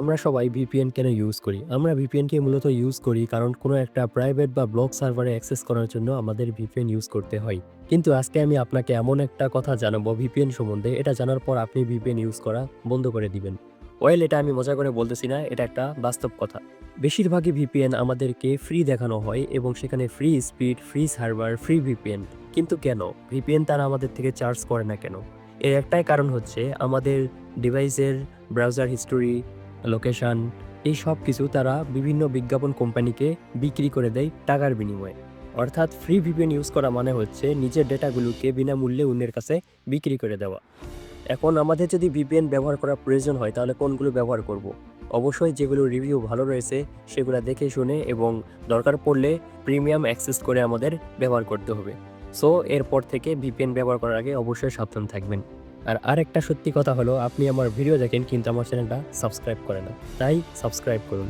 আমরা সবাই ভিপিএন কেন ইউজ করি? আমরা ভিপিএনকে মূলত ইউজ করি কারণ কোনো একটা প্রাইভেট বা ব্লগ সার্ভারে অ্যাক্সেস করার জন্য আমাদের ভিপিএন ইউজ করতে হয়। কিন্তু আজকে আমি আপনাকে এমন একটা কথা জানাব ভিপিএন সম্বন্ধে, এটা জানার পর আপনি ভিপিএন ইউজ করা বন্ধ করে দিবেন। ওয়েল এটা আমি মজা করে বলতেছি না, এটা একটা বাস্তব কথা। বেশিরভাগই ভিপিএন আমাদেরকে ফ্রি দেখানো হয় এবং সেখানে free speed free server free VPN কিন্তু কেন? ভিপিএন তারা আমাদের থেকে চার্জ করে না কেন? এর একটাই কারণ হচ্ছে আমাদের ডিভাইসের ব্রাউজার হিস্টোরি লোকেশন এই সব কিছু তারা বিভিন্ন বিজ্ঞাপন কোম্পানিকে বিক্রি করে দেয় টাকার বিনিময়ে। অর্থাৎ ফ্রি ভিপিএন ইউজ করা মানে হচ্ছে নিজের ডেটাগুলোকে বিনামূল্যে অন্যের কাছে বিক্রি করে দেওয়া। এখন আমাদের যদি ভিপিএন ব্যবহার করার প্রয়োজন হয়, তাহলে কোনগুলো ব্যবহার করব। অবশ্যই যেগুলো রিভিউ ভালো রয়েছে, সেগুলো দেখে শুনে এবং দরকার পড়লে প্রিমিয়াম অ্যাক্সেস করে আমাদের ব্যবহার করতে হবে। সো এরপর থেকে ভিপিএন ব্যবহার করার আগে অবশ্যই সাবধান থাকবেন। আর আরেকটা সত্যি কথা হলো, আপনি আমার ভিডিও দেখেন, কিন্তু আমার চ্যানেলটা সাবস্ক্রাইব করে না। তাই সাবস্ক্রাইব করুন।